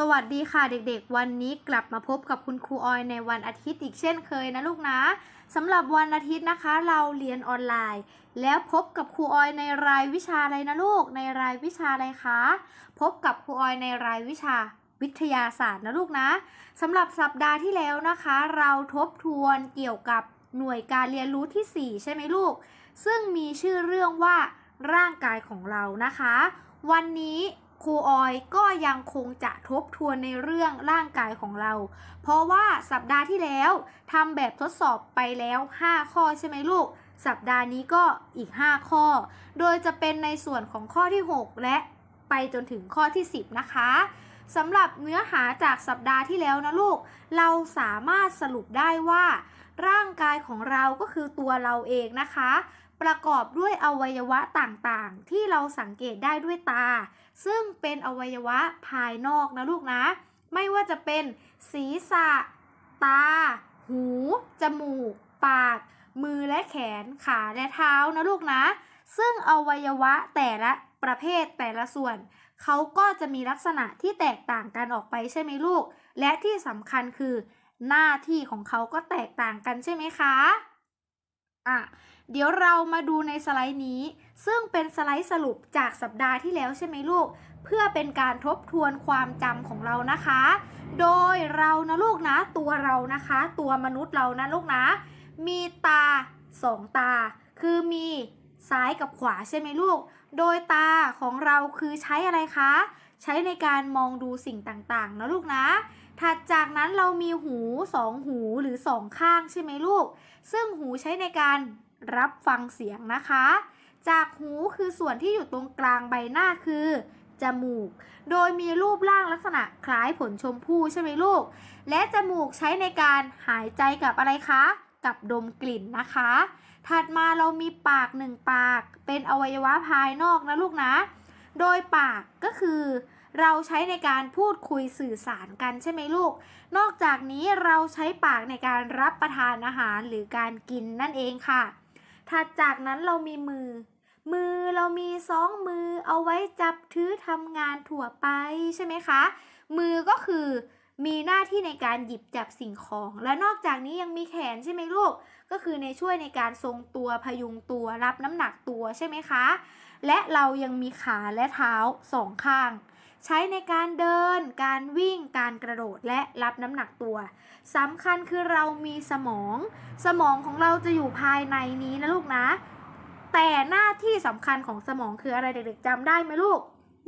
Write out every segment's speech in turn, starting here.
สวัสดีค่ะเด็กๆ วันนี้กลับมาพบกับคุณครูออยในวันอาทิตย์อีกเช่นเคยนะลูกนะสำหรับวันอาทิตย์นะคะ เราเรียนออนไลน์ แล้วพบกับครูออยในรายวิชาอะไรนะลูก ในรายวิชาอะไรคะพบกับครูออยในรายวิชาวิทยาศาสตร์นะลูกนะสำหรับสัปดาห์ที่แล้วนะคะ เราทบทวนเกี่ยวกับหน่วยการเรียนรู้ที่ 4 ใช่ไหมลูก ซึ่งมีชื่อเรื่องว่าร่างกายของเรานะคะ วันนี้ ครูออยก็ยังคงจะทบทวนในเรื่องร่างกายของเรา เพราะว่าสัปดาห์ที่แล้วทำแบบทดสอบไปแล้ว 5 ข้อใช่ไหมลูก สัปดาห์นี้ก็อีก 5 ข้อ โดยจะเป็นในส่วนของข้อที่ 6 และไปจนถึงข้อที่ 10 นะคะสำหรับเนื้อหาจากสัปดาห์ที่แล้วนะลูก เราสามารถสรุปได้ว่า ร่างกายของเราก็คือตัวเราเองนะคะ ประกอบด้วยอวัยวะต่างๆ ที่เราสังเกตได้ด้วยตา ซึ่งเป็นอวัยวะภายนอกนะลูกนะ ไม่ว่าจะเป็นศีรษะ ตา หู จมูก ปาก มือและแขน ขาและเท้านะลูกนะ ซึ่งอวัยวะแต่ละประเภทแต่ละส่วน เขาก็จะมีลักษณะที่แตกต่างกันออกไปใช่ไหมลูก และที่สำคัญคือ หน้าที่ของเขาก็แตกต่างกันใช่ไหมคะ อะ เดี๋ยวเรามาดูในสไลด์นี้ ซึ่งเป็นสไลด์สรุปจากสัปดาห์ที่แล้วใช่ไหมลูก เพื่อเป็นการทบทวนความจำของเรานะคะ โดยเรานะลูกนะ ตัวเรานะคะ ตัวมนุษย์เรานะลูกนะ มีตาสองตา คือมีซ้ายกับขวาใช่ไหมลูก โดยตาของเราคือใช้อะไรคะ ใช้ในการมองดูสิ่งต่างๆ นะลูกนะ ถัดจากนั้นเรามีหูสองหูหรือสองข้างใช่ไหมลูก ซึ่งหูใช้ในการ รับฟังเสียงนะคะ จากหูคือส่วนที่อยู่ตรงกลางใบหน้าคือ จมูก โดยมีรูปร่างลักษณะคล้ายผลชมพู่ใช่ไหมลูก และจมูกใช้ในการหายใจกับอะไรคะ กับดมกลิ่นนะคะ ถัดมาเรามีปากหนึ่งปาก เป็นอวัยวะภายนอกนะลูกนะ โดยปากก็คือเราใช้ในการพูดคุยสื่อสารกันใช่ไหมลูก นอกจากนี้เราใช้ปากในการรับประทานอาหารหรือการกินนั่นเองค่ะ ถัดจากนั้นเรามีมือ มือเรามีสองมือเอาไว้จับถือทำงานทั่วไปใช่ไหมคะ มือก็คือมีหน้าที่ในการหยิบจับสิ่งของ และนอกจากนี้ยังมีแขนใช่ไหมลูก ก็คือในช่วยในการทรงตัวพยุงตัวรับน้ำหนักตัวใช่ไหมคะ และเรายังมีขาและเท้าสองข้าง ใช้ในการเดิน การวิ่ง การกระโดด และรับน้ำหนักตัวสำคัญคือเรามีสมอง สมองของเราจะอยู่ภายในนี้นะลูกนะ แต่หน้าที่สำคัญของสมองคืออะไรเด็กๆจำได้ไหมลูก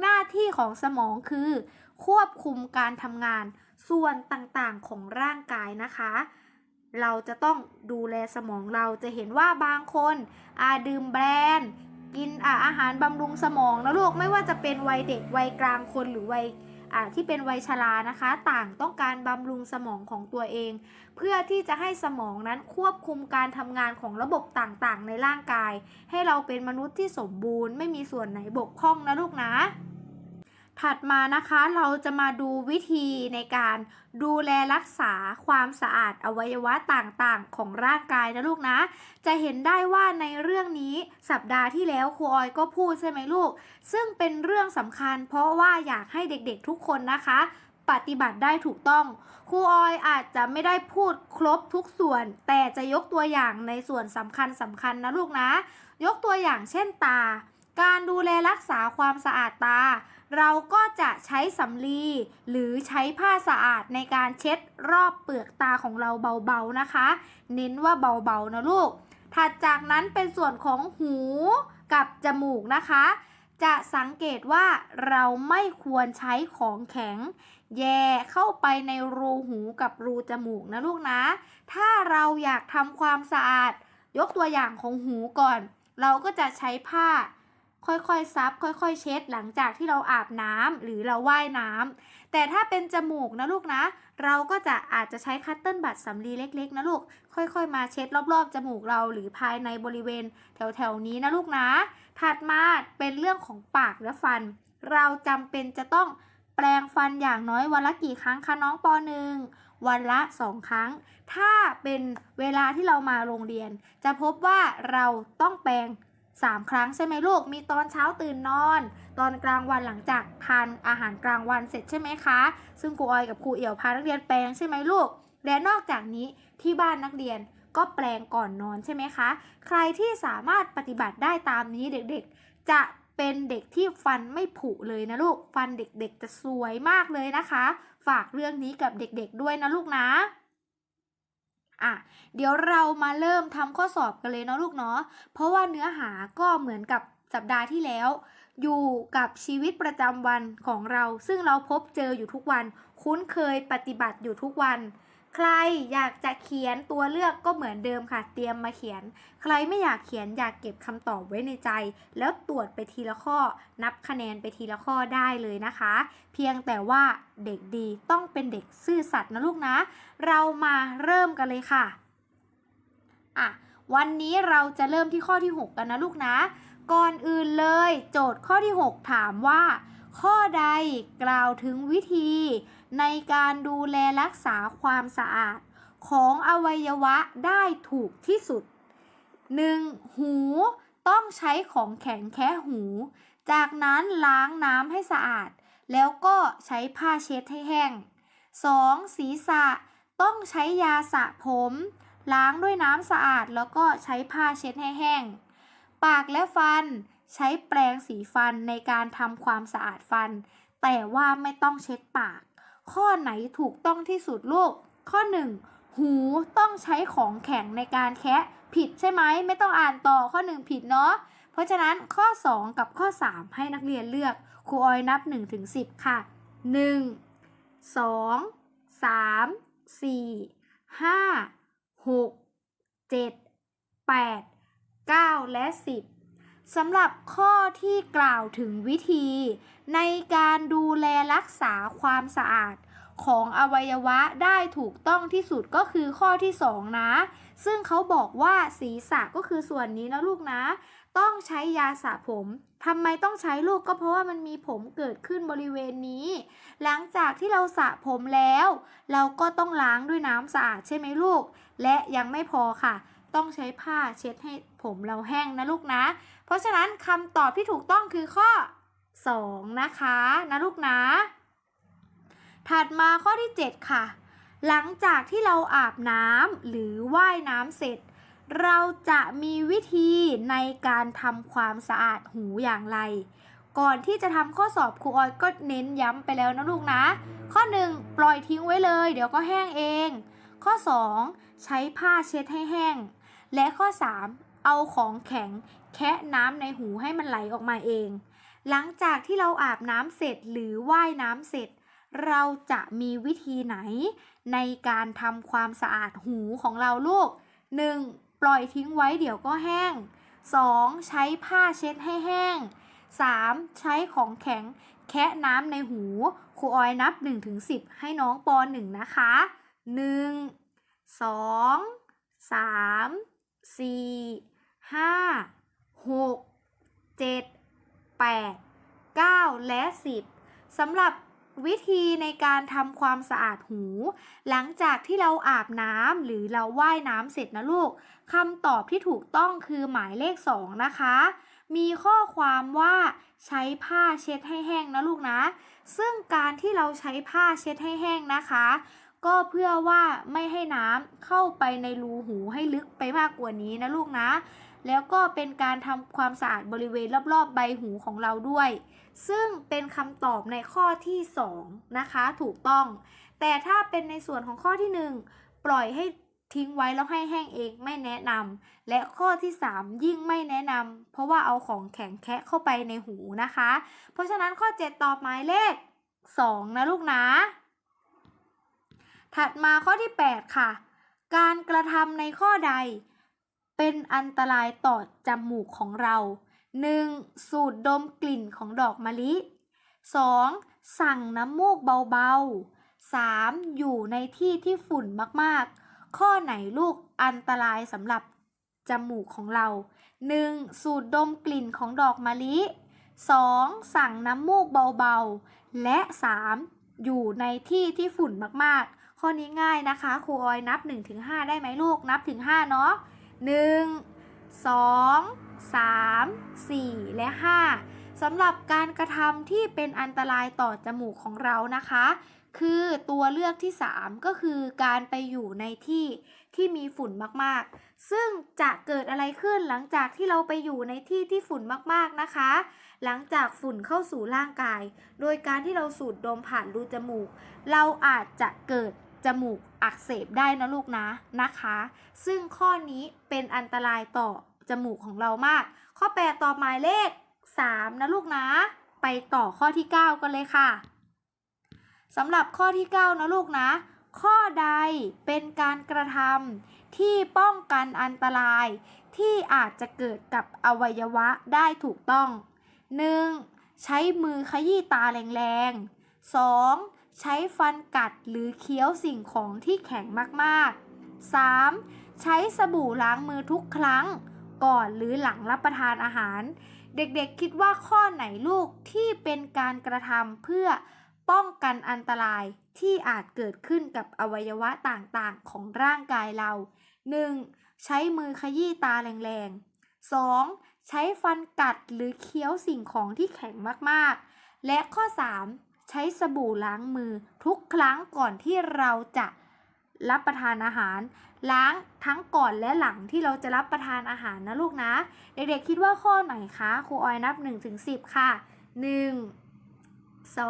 หน้าที่ของสมองคือ ควบคุมการทำงานส่วนต่างๆของร่างกายนะคะ เราจะต้องดูแลสมองเราจะเห็นว่าบางคนอาดื่มแบรนด์ กินอาอาหารบำรุงสมองนะลูกไม่ว่าจะเป็นวัยเด็กวัยกลางคนหรือวัยที่เป็นวัยชรานะคะ ต่างต้องการบำรุงสมองของตัวเอง เพื่อที่จะให้สมองนั้นควบคุมการทำงานของระบบต่างๆ ในร่างกาย ให้เราเป็นมนุษย์ที่สมบูรณ์ ไม่มีส่วนไหนบกพร่องนะลูกนะ ถัดมานะคะเราจะมาดูวิธีในการดูแลรักษาความสะอาดอวัยวะต่างๆ ของร่างกายนะลูกนะ จะเห็นได้ว่าในเรื่องนี้สัปดาห์ที่แล้วครูออยก็พูดใช่ไหมลูก ซึ่งเป็นเรื่องสำคัญ เพราะว่าอยากให้เด็กๆทุกคนนะคะ ปฏิบัติได้ถูกต้องครูออยอาจจะไม่ได้พูดครบทุกส่วน แต่จะยกตัวอย่างในส่วนสำคัญสำคัญนะลูกนะ ยกตัวอย่างเช่นตา การดูแลรักษาความสะอาดตา เราก็จะใช้สำลี หรือใช้ผ้าสะอาดในการเช็ดรอบเปลือกตาของเราเบาๆนะคะ เน้นว่าเบาๆนะลูก ถัดจากนั้นเป็นส่วนของหูกับจมูกนะคะ จะสังเกตว่าเราไม่ควรใช้ของแข็ง แย่เข้าไปในรูหูกับรูจมูกนะลูกนะ ถ้าเราอยากทำความสะอาด ยกตัวอย่างของหูก่อน เราก็จะใช้ผ้า ค่อยๆซับค่อย ๆ เช็ดหลังจากที่เราอาบน้ำหรือเราว่ายน้ำแต่ถ้าเป็นจมูกนะลูกนะ เราก็จะอาจจะใช้คัตเติ้ลบัตสำลีเล็ก ๆ นะลูก ค่อยๆ มาเช็ดรอบๆ จมูกเราหรือภายในบริเวณแถวๆนี้นะลูกนะ ถัดมาเป็นเรื่องของปากและฟัน เราจำเป็นจะต้องแปรงฟันอย่างน้อยวันละกี่ครั้งคะน้องปหนึ่งวันละสองครั้ง ถ้าเป็นเวลาที่เรามาโรงเรียน จะพบว่าเราต้องแปรง 3 ครั้งใช่ไหมลูก มีตอนเช้าตื่นนอน ตอนกลางวันหลังจากทานอาหารกลางวันเสร็จใช่ไหมคะ ซึ่งครูออยกับครูเอี่ยวพานักเรียนแปลงใช่ไหมลูก และนอกจากนี้ที่บ้านนักเรียนก็แปลงก่อนนอนใช่ไหมคะ ใครที่สามารถปฏิบัติได้ตามนี้เด็กๆ จะเป็นเด็กที่ฟันไม่ผุเลยนะลูก ฟันเด็กๆจะสวยมากเลยนะคะ ฝากเรื่องนี้กับเด็กๆด้วยนะลูกนะ อะเดี๋ยวเรามาเริ่มทำข้อสอบกันเลยเนาะลูกเนาะเพราะว่าเนื้อหาก็เหมือนกับสัปดาห์ที่แล้ว อยู่กับชีวิตประจำวันของเรา ซึ่งเราพบเจออยู่ทุกวัน คุ้นเคยปฏิบัติอยู่ทุกวัน ใครอยากจะเขียนตัวเลือกก็เหมือนเดิมค่ะ เตรียมมาเขียน ใครไม่อยากเขียนอยากเก็บคำตอบไว้ในใจ แล้วตรวจไปทีละข้อ นับคะแนนไปทีละข้อได้เลยนะคะ เพียงแต่ว่าเด็กดีต้องเป็นเด็กซื่อสัตย์นะลูกนะ เรามาเริ่มกันเลยค่ะอะวันนี้เราจะเริ่มที่ข้อที่ 6 กันนะลูกนะ ก่อนอื่นเลย โจทย์ข้อที่ 6 ถามว่า ข้อใดกล่าวถึงวิธีในการดูแลรักษาความสะอาดของอวัยวะได้ถูกที่สุด 1. หูต้องใช้ของแข็งแค่หู จากนั้นล้างน้ำให้สะอาด แล้วก็ใช้ผ้าเช็ดให้แห้ง 2. ศีรษะต้องใช้ยาสระผม ล้างด้วยน้ำสะอาดแล้วก็ใช้ผ้าเช็ดให้แห้ง ปากและฟัน ใช้แปรงสีฟันในการทำความสะอาดฟัน แต่ว่าไม่ต้องเช็ดปาก ข้อไหนถูกต้องที่สุดลูก ข้อ 1 หูต้องใช้ของแข็งในการแคะผิดใช่ไหมไม่ต้องอ่านต่อข้อ 1 ผิดเนาะเพราะฉะนั้นข้อ 2 กับข้อ 3 ให้นักเรียนเลือกครูออยนับ1ถึง10 ค่ะ 1 2 3 4 5 6 7 8 9 และ 10 สำหรับข้อที่กล่าวถึงวิธี ในการดูแลรักษาความสะอาดของอวัยวะได้ถูกต้องที่สุดก็คือข้อที่ 2 นะ ซึ่งเขาบอกว่าศีรษะก็คือส่วนนี้นะลูกนะ ต้องใช้ยาสระผมทำไมต้องใช้ลูกก็เพราะว่ามันมีผมเกิดขึ้นบริเวณนี้ หลังจากที่เราสระผมแล้ว เราก็ต้องล้างด้วยน้ำสะอาดใช่ไหมลูก และยังไม่พอค่ะ ต้องใช้ผ้าเช็ดให้ผมเราแห้งนะลูกนะ เพราะฉะนั้นคำตอบที่ถูกต้องคือข้อ 2 นะคะนะลูกนะ ถัดมาข้อที่ 7 ค่ะ หลังจากที่เราอาบน้ำหรือว่ายน้ำเสร็จ เราจะมีวิธีในการทำความสะอาดหูอย่างไร ก่อนที่จะทำข้อสอบครูออยก็เน้นย้ำไปแล้วนะลูกนะ ข้อ 1 ปล่อยทิ้งไว้เลย เดี๋ยวก็แห้งเอง ข้อ 2 ใช้ผ้าเช็ดให้แห้ง และข้อ 3 เอาของแข็งแคะน้ำในหูให้มันไหลออกมาเอง หลังจากที่เราอาบน้ำเสร็จหรือว่ายน้ำเสร็จ เราจะมีวิธีไหน ในการทำความสะอาดหูของเราลูก 1. ปล่อยทิ้งไว้เดี๋ยวก็แห้ง 2. ใช้ผ้าเช็ดให้แห้ง 3. ใช้ของแข็งแคะน้ำในหูครูออยนับ 1-10 ให้น้องป .1 นะคะ 1 2 3 4 5 6 7 8 9และ10สำหรับวิธีในการทำความสะอาดหู หลังจากที่เราอาบน้ำหรือเราว่ายน้ำเสร็จนะลูกคำตอบที่ถูกต้องคือหมายเลข 2 นะคะ มีข้อความว่าใช้ผ้าเช็ดให้แห้งนะลูกนะ ซึ่งการที่เราใช้ผ้าเช็ดให้แห้งนะคะ ก็เพื่อว่าไม่ให้น้ำเข้าไปในรูหูให้ลึกไปมากกว่านี้นะลูกนะ แล้วก็เป็นการทำความสะอาดบริเวณรอบๆใบหูของเราด้วย ซึ่งเป็นคำตอบในข้อที่2นะคะถูกต้อง แต่ถ้าเป็นในส่วนของข้อที่ 1 ปล่อยให้ทิ้งไว้แล้วให้แห้งเองไม่แนะนำและข้อที่ 3 ยิ่งไม่แนะนำเพราะว่าเอาของแข็งแคะเข้าไปในหูนะคะ เพราะฉะนั้นข้อ 7 ตอบหมายเลข 2 นะลูกนะ ถัดมาข้อที่ 8 ค่ะ การกระทำในข้อใด เป็นอันตรายต่อจมูกของเรา 1. สูดดมกลิ่นของดอกมะลิ 2. สั่งน้ำมูกเบาๆ 3. อยู่ในที่ที่ฝุ่นมากๆ ข้อไหนลูกอันตรายสำหรับจมูกของเรา 1. สูดดมกลิ่นของดอกมะลิ 2. สั่งน้ำมูกเบาๆ และ 3. อยู่ในที่ที่ฝุ่นมากๆ ข้อนี้ง่ายนะคะครูออยนับ 1-5 ได้ไหมลูกนับถึง 5 เนาะ1 2 3 4 และ 5สำหรับการกระทำที่เป็นอันตรายต่อจมูกของเรานะคะ คือตัวเลือกที่ 3 ก็คือการไปอยู่ในที่ที่มีฝุ่นมากๆ ซึ่งจะเกิดอะไรขึ้นหลังจากที่เราไปอยู่ในที่ที่ฝุ่นมากๆนะคะ หลังจากฝุ่นเข้าสู่ร่างกาย โดยการที่เราสูดดมผ่านรูจมูก เราอาจจะเกิด จมูกอักเสบได้นะลูกนะนะคะ ซึ่งข้อนี้เป็นอันตรายต่อจมูกของเรามาก ข้อ 8 ต่อหมายเลข 3 นะลูกนะ ไปต่อข้อที่ 9 กันเลยค่ะสำหรับข้อที่ 9 นะลูกนะ ข้อใดเป็นการกระทำที่ป้องกันอันตรายที่อาจจะเกิดกับอวัยวะได้ถูกต้อง 1. ใช้มือขยี้ตาแรงๆ 2. ใช้ฟันกัดหรือเคี้ยวสิ่งของที่แข็งมากๆ 3. ใช้สบู่ล้างมือทุกครั้ง ก่อนหรือหลังรับประทานอาหาร เด็กๆคิดว่าข้อไหนลูกที่เป็นการกระทำเพื่อป้องกันอันตรายที่อาจเกิดขึ้นกับอวัยวะต่างๆ ของร่างกายเรา 1. ใช้มือขยี้ตาแรงๆ 2. ใช้ฟันกัดหรือเคี้ยวสิ่งของที่แข็งมากๆ และข้อ 3. ใช้สบู่ล้างมือทุกครั้งก่อนที่เราจะรับประทานอาหาร ล้างทั้งก่อนและหลังที่เราจะรับประทานอาหารนะลูกนะ เด็กๆคิดว่าข้อไหนคะครูออยนับ1ถึง10ค่ะ 1 2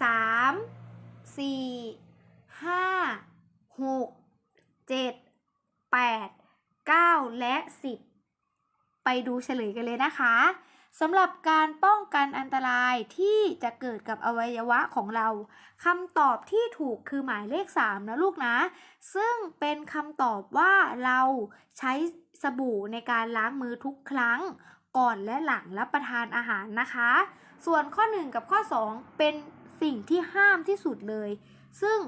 3 4 5 6 7 8 9 และ 10 ไปดูเฉลยกันเลยนะคะ สำหรับการป้องกันอันตรายที่จะเกิดกับอวัยวะของเราคำตอบที่ถูกคือหมายเลข 3 นะลูกนะ ซึ่งเป็นคำตอบว่าเราใช้สบู่ในการล้างมือทุกครั้ง ก่อนและหลังรับประทานอาหารนะคะ ส่วนข้อ 1 กับข้อ 2 เป็นสิ่งที่ห้ามที่สุดเลย ซึ่ง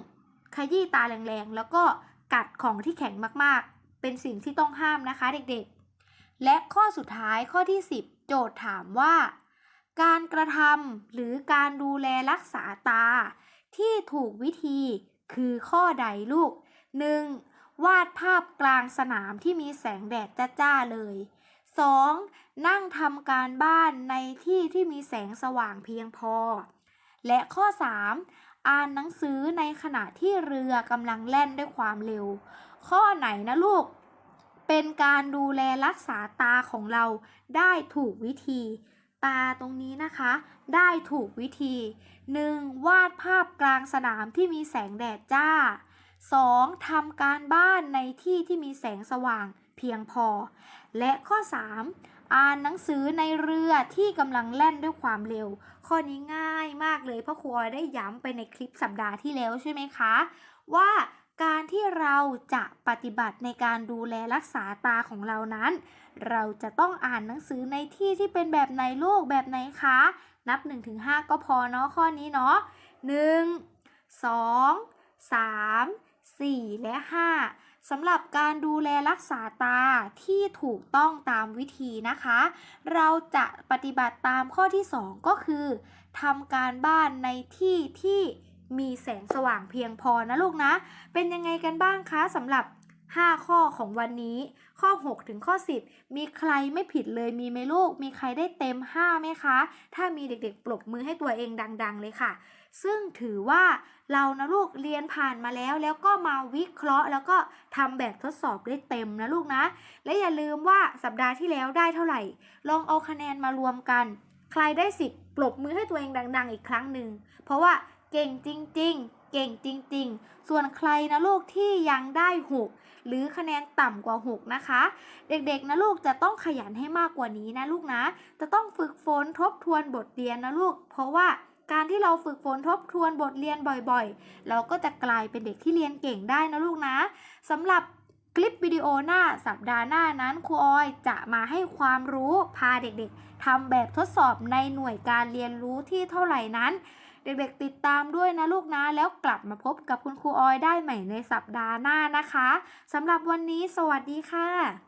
ขยี้ตาแรงๆ แล้วก็กัดของที่แข็งมากๆ เป็นสิ่งที่ต้องห้ามนะคะเด็กๆ และข้อสุดท้ายข้อที่ 10 โจทย์ถามว่า การกระทำหรือการดูแลรักษาตา ที่ถูกวิธีคือข้อใดลูก 1. วาดภาพกลางสนามที่มีแสงแดดจ้าๆเลย 2. นั่งทำการบ้านในที่ที่มีแสงสว่างเพียงพอ และข้อ 3. อ่านหนังสือในขณะที่เรือกำลังแล่นด้วยความเร็ว ข้อไหนนะลูก เป็นการดูแลรักษาตาของเราได้ถูกวิธี ตาตรงนี้นะคะ ได้ถูกวิธี 1. วาดภาพกลางสนามที่มีแสงแดดจ้า 2. ทำการบ้านในที่ที่มีแสงสว่างเพียงพอ และข้อ 3. อ่านหนังสือในเรือที่กำลังแล่นด้วยความเร็ว ข้อนี้ง่ายมากเลยเพราะครูออยได้ย้ำไปในคลิปสัปดาห์ที่แล้วใช่ไหมคะ ว่า การที่เราจะปฏิบัติในการดูแลรักษาตาของเรานั้น เราจะต้องอ่านหนังสือในที่ที่เป็นแบบไหนลูกแบบไหนคะ นับ 1-5 ก็พอเนาะข้อนี้เนาะ 1 2 3 4 และ 5สำหรับการดูแลรักษาตาที่ถูกต้องตามวิธีนะคะ เราจะปฏิบัติตามข้อที่ 2 ก็คือทำการบ้านในที่ที่ มีแสงสว่างเพียงพอนะลูกนะ เป็นยังไงกันบ้างคะสำหรับ 5 ข้อของวันนี้ ข้อ 6 ถึงข้อ 10 มีใครไม่ผิดเลยมีไหมลูก มีใครได้เต็ม 5 ไหมคะ ถ้ามีเด็กๆ ปรบมือให้ตัวเองดัง ๆ เลยค่ะ ซึ่งถือว่าเรานะลูกเรียนผ่านมาแล้ว แล้วก็มาวิเคราะห์ แล้วก็ทำแบบทดสอบได้เต็มนะลูกนะ และอย่าลืมว่าสัปดาห์ที่แล้วได้เท่าไหร่ ลองเอาคะแนนมารวมกัน ใครได้ 10 ปรบมือให้ตัวเองดัง ๆ อีกครั้งหนึ่งเพราะว่า เก่งจริงๆ เก่งจริง ๆ ส่วนใครนะลูกที่ยังได้ 6 หรือคะแนนต่ำกว่า 6 นะคะ เด็กๆนะลูกจะต้องขยันให้มากกว่านี้นะลูกนะ จะต้องฝึกฝนทบทวนบทเรียนนะลูก เพราะว่าการที่เราฝึกฝนทบทวนบทเรียนบ่อยๆ เราก็จะกลายเป็นเด็กที่เรียนเก่งได้นะลูกนะสำหรับคลิปวิดีโอหน้าสัปดาห์หน้านั้นครูออยจะมาให้ความรู้พาเด็กๆทำแบบทดสอบในหน่วยการเรียนรู้ที่เท่าไหร่นั้น เด็กๆติดตามด้วยนะลูกนะแล้วกลับมาพบกับคุณครูออยได้ใหม่ในสัปดาห์หน้านะคะสำหรับวันนี้สวัสดีค่ะ